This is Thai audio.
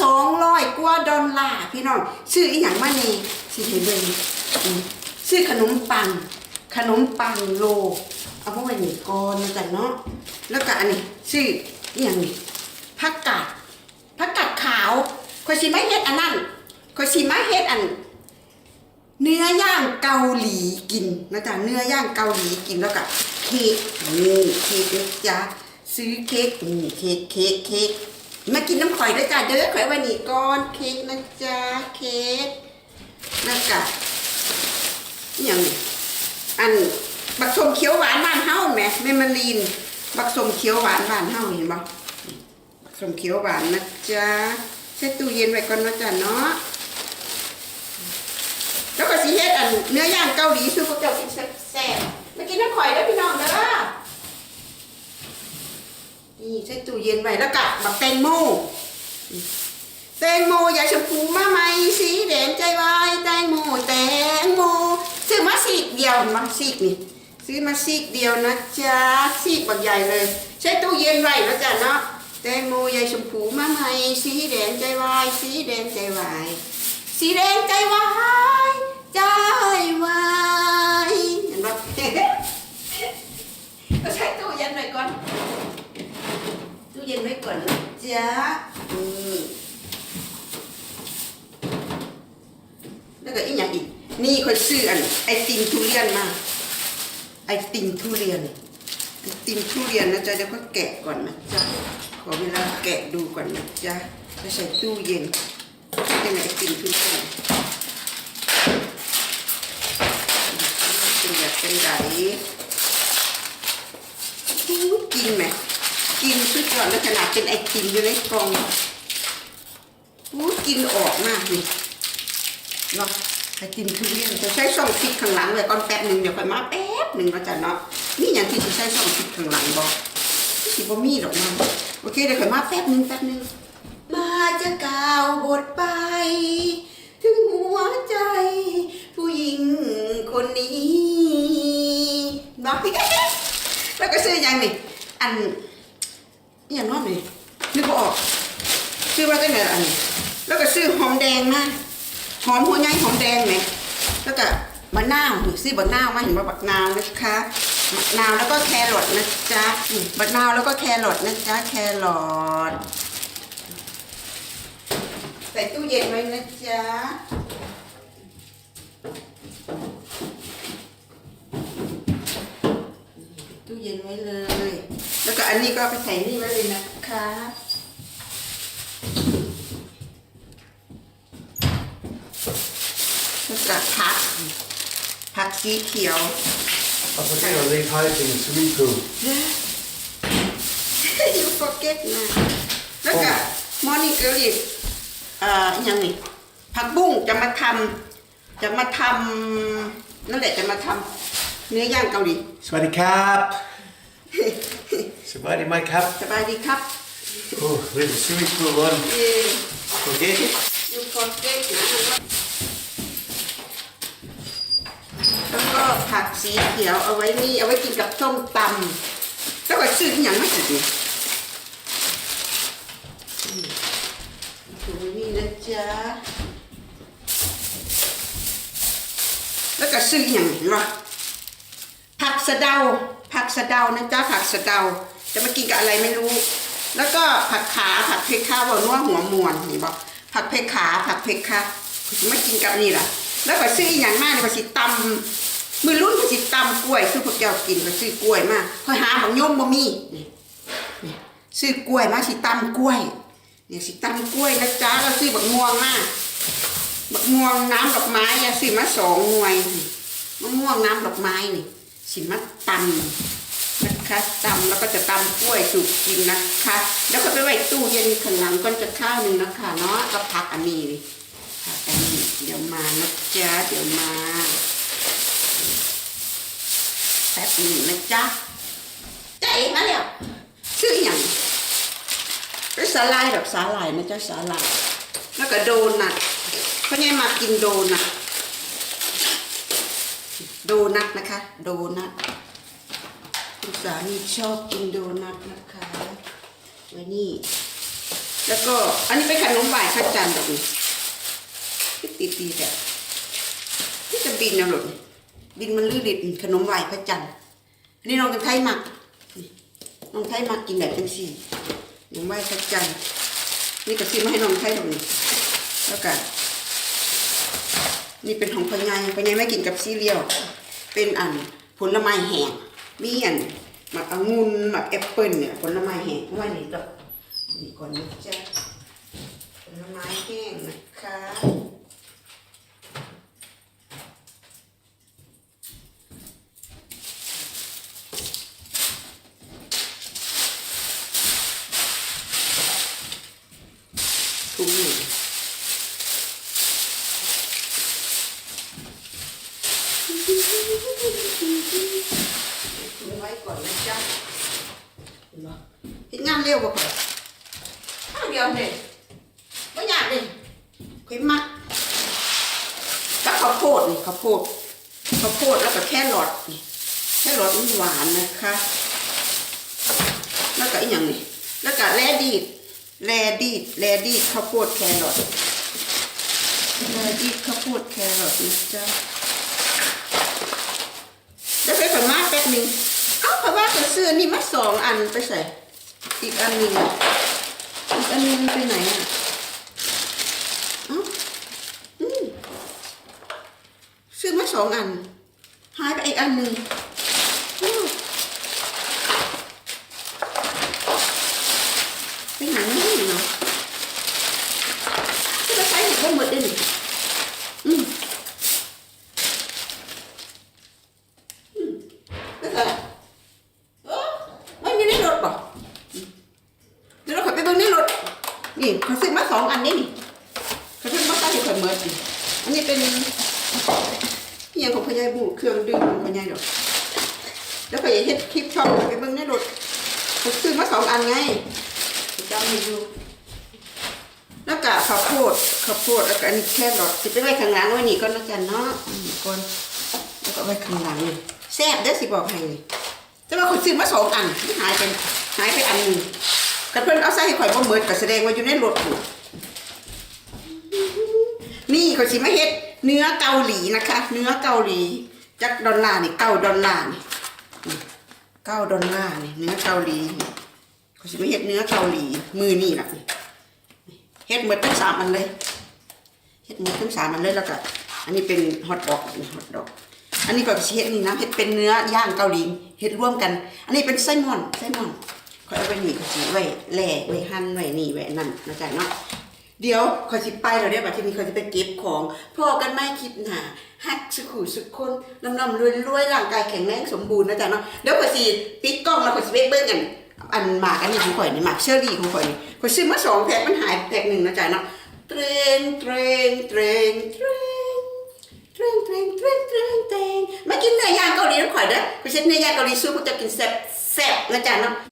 สองร้อยกว่าดอลลาร์พี่น้องซื้ออีหยังมานี่สิเห็นเบิ่งอืมซื้อขนมปัง ขนมปังโล เอาพวกไว้นี่ก่อนนะจ๊ะเนาะแล้วก็อันนี้ซื้ออีหยังนี่ผักกาดผักกาดขาวคอยสิมาเฮ็ดอันนั้นคอยสิมาเฮ็ดอัน เนื้อย่างเกาหลีกินนะจ๊ะเนื้อย่างเกาหลีกินแล้วก็เค้กนี่เค้กนะจ๊ะซื้อเค้กนี่เค้กเค้กเค้ก มากินน้ำข่อยด้วยจ้ะเด้อข่อยวันนี้ก่อนเค้กนะจ๊ะเค้กแล้วก็อย่างอันบักสมเขียวหวานบ้านเฮาแหมเมมาลีนบักสมเขียวหวานบ้านเฮาเห็นบ่บักสมเขียวหวานนะจ๊ะใส่ตู้เย็นไว้ก่อนนะจ๊ะเนาะแล้วก็สีเฮ็ดอันเนื้อย่างเกาหลีซื้อพวกเจ้ากินแซ่บๆมากินน้ำข่อยแล้วยพี่น้องเด้อ นี่ใส่ตู้เย็นไว้แล้วก็บักแตงโมแตงโมยาชมพูมาใหมสีแดงใจวายแตงโมแตงโมซื้อมาสีกเดียวมาสีกนี่ซื้อมาสีกเดียวนะจ๊ะสีกบักใหญ่เลย ใช้ตู้เย็นไว้แล้วจ้ะเนาะแตงโมยายชมพูมาใหมสีแดงใจวายสีแดงใจวายสีแดงใจวายใจวายเห็นปะก็ใช้ตู้เย็นไว้ก่อน ตู้เย็นไว้ก่อนนะจ๊ะนี่แล้วก็อีกอย่างอีก นี่คอยซื้ออันไอติมทุเรียนมา ไอติมทุเรียน ไอติมทุเรียนนะจ๊ะเดี๋ยวก็แกะก่อนนะจ๊ะ ขอเวลาแกะดูก่อนนะจ๊ะไปใส่ตู้เย็นเป็นไอติมทุเรียนเป็นแบบเป็นไดอู้กินไหม กินสุดยอดแล้วขนาดเป็นไอติมอยู่ในกล่องอู้กินออกมากเลยเนาะไอติมทุเรียนจะใช้ช่องพริกข้างหลังเลยก่อนแป๊บหนึ่งเดี๋ยวค่อยมาแป๊บหนึ่งก็จะเนาะนี่อย่างที่จะใช้ช่องพริกข้างหลังบอกสิบ่มีหรอกมันโอเคเดี๋ยวค่อยมาแป๊บหนึ่งแป๊บหนึ่งมาจะกล่าวบทไป ถึงหัวใจ ผู้หญิงคนนี้บอกแล้วก็ซื้อย่างนี่อันอหย่างนั้นนี่นึกบ่ออกซื้อว่าก็ไหนอันนี้แล้วก็ซื้อหอมแดงมาห อมหัวใหญ่หอมแดงไหมแล้วก็มะนาวนี่ซื้อมะนาวมาเห็นว่าบักนาวนะคะมะนาวแล้วก็แครอทนะจ๊ะอืมมะนาวแล้วก็แครอทนะจ๊ะแครอทใส่ตู้เย็นไว้นะจ๊ะตู้เย็นไว้เลย แล้วก็อันนี้ก็ไปใส่นี่ไว้เลยนะคะแล้วก็ผัก ผักสีเขียว I think I'll leave hiding in swimming pool. you forget นะแล้วก็มอนี่เกลีเอ่ออหยังนี่ผักบุ้งจะมาทำจะมาทำนั่นแหละจะมาทำเนื้อย่างเกาหลี Sweaty cap. Sweaty my cap. สบายดีครับ Oh, leave the swimming pool on. เอ่อ Okay. you forget นะแล้วก็ ผักสีเขียวเอาไว้นี่เอาไว้กินกับส้มตำแล้วก็ซื้ออหย่างมาอีกนี่อืมถุงนี่นะจ๊ะแล้วก็ซื้ออย่างนี้วะผักสะเดาผักสะเดานะจ๊ะผักสะเดาจะมากินกับอะไรไม่รู้ แล้วก็ผักขาผักเพคาบอกนัวหัวมวนนี่บอกผักเพคาผักเพคาไม่กินกับนี่แหละแล้วก็ซื้ออหย่างมากเลยก็สิตำ มือรุ่นก็สิตำกล้วยซื้อพวกเจ้ากินก็ซื้อกล้วยมาคอยหาบักโยมบ่มีนี่นี่ซื้อกล้วยมาสิตำกล้วยเนี่ยสิตำกล้วยนะจ๊ะแล้วซื้อบักม่วงมามะม่วงน้ำดอกไม้อะสิมาสองหน่วยมะม่วงน้ำดอกไม้นี่สิมาตำนะคะตำแล้วก็จะตำกล้วยสุกกินนะคะ แล้วก็ไปไว้ตู้เย็นข้างหลังก่อนจะข้าวหนึ่งนะคะเนาะก็พักอันนี้นี่พักอันนี้เดี๋ยวมานะจ๊ะเดี๋ยวมา แป๊บหนึ่งนะจ๊ะใจมาแล้วชื่ออย่างเป็นสาลายดอกสาลายนะจ๊ะสาลายแล้วก็โดนัทเขาเนี่ยมากินโดนัทโดนัทนะคะ โดนัทคุณสามีชอบกินโดนัทนะคะไว้นี่ แล้วก็อันนี้เป็นขนมหวานข้าวจันทร์แบบนี้ที่ติดดีแบบที่จะบินนะหล่น บินมันลื่นดิดขนมไหวานข้าวจันทร์อันนี้น้องกันไทยหมักน้องไทยหมักกินแบบจังสี่ขนมหวานข้าวจันทร์นี่ก็ซื้อมาให้น้องไทยแบบนี้แล้วก็นี่เป็นของพญายพญายไม่กินกับซีเรียลเป็นอันผลไม้แห้งมีอันหมักองุ่นหมักแอปเปิ้ลเนี่ยผลไม้แห้งว่านี่ก็นี่ก่อนนะจ๊ะผลไม้แห้งนะคะถุงหนึ่งถุงไว้ก่อนนะจ๊ะ เห็นปะเห็นงานเร็วกว่าก่อนข้าวเดียวเนี่ยไม่ยากเลยคุยมักแล้วข้าวโพดนี่ข้าวโพดข้าวโพดแล้วก็แค่หลอดนี่แค่หลอดมันหวานนะคะ แล้วก็อีกอย่างนี่แล้วก็แลดีดแลดีดแลดีดข้าวโพดแครอทแลดีดข้าวโพดแครอทนะจ๊ะแล้วไปขอมาแป๊บนึง เอ้าเพราะว่าเขาซื้อนี่มาสองอันไปใส่อีกอันหนึ่งอะอีกอันนึงไปไหนอะเอ้าอืมซื้อมาสองอันหายไปอีกอันหนึ่งอ้าวไปไหนไม่รู้เนาะที่เราใช้เห็นว่าหมดเลยนี่อืมอืมแล้วก็เอ้อไม่มีในรถป่ะ เดี๋ยวเราขับไปเบิ่งในรถ นี่เขาซื้อมาสองอันนี่นี่เขาซื้อมาตั้งอยู่ข่อยเมิดนี่อันนี้เป็นเฮียงของพญายบูเครื่องดื่มของพญายดอกแล้วพญายเฮ็ดคลิปช่องไปเบิ่งในรถเขาซื้อมาสองอันไงจำไม่อยู่แล้วก็ข้าวโพดข้าวโพดแล้วก็อันนี้แค่รถสิไปไว้ข้างหลังไว้นี่ก่อนแล้วกันเนาะก่อนแล้วก็ไว้ข้างหลังนี่แซ่บเด้อสิบอกให้นี่แต่ว่าเขาซื้อมาสองอันหายไปหายไปอันหนึง แต่เพิ่นเอาใส่ให้ข่อยบ่เหมือก็แสดงว่าอยู่ในรถอยู่นี่เขาสิมาเฮ็ด เนื้อเกาหลีนะคะ เนื้อเกาหลีจักดอลลาร์นี่เก้าดอลลาร์นี่เก้าดอลลาร์นี่เนื้อเกาหลีนี่เขาสิมาเฮ็ดเนื้อเกาหลีมือนี่ล่ะเฮ็ดหมดทั้งสามอันเลยเฮ็ดหมดทั้งสามอันเลยแล้วก็อันนี้เป็นฮอทดอกฮอทดอก อันนี้ก็เฮ็ดนี่นะเฮ็ดเป็นเนื้อย่างเกาหลีเฮ็ดร่วมกัน อันนี้เป็นไส้หมอนไส้หมอน ขอยเอาไปหนีขอยสิไว้แหล่ไว้หั่นไว้นี่ไว้นั่นนะจ๊ะเนาะเดี๋ยวขอยสิไปแล้วเดี๋ยวบัดทีนี้ขอยจะไปเก็บของพอกันไม่คลิปหน้าฮักสุขุสุขคนลำลำรวยรวยร่างกายแข็งแรงสมบูรณ์นะจ๊ะเนาะเดี๋ยวขอยสิปิดกล้องแล้วขอยสิไปเบิ่งกันอันหมากอันนี้ของข่อยนี่หมากเชอรี่ของข่อยนี่ข่อยซื้อมาสองแพ็คมันหายแพ็คหนึ่งนะจ๊ะเนาะเตรงเตรงเตรงเตรงเตรงเตรงเตรงเตรงเตรงมากินเนื้อย่างเกาหลีน้ำข่อยเด้อข่อยเช็ดเนื้อย่างเกาหลีสู้พวกจะกินแซ่บแซ่บนะจ๊ะเนาะ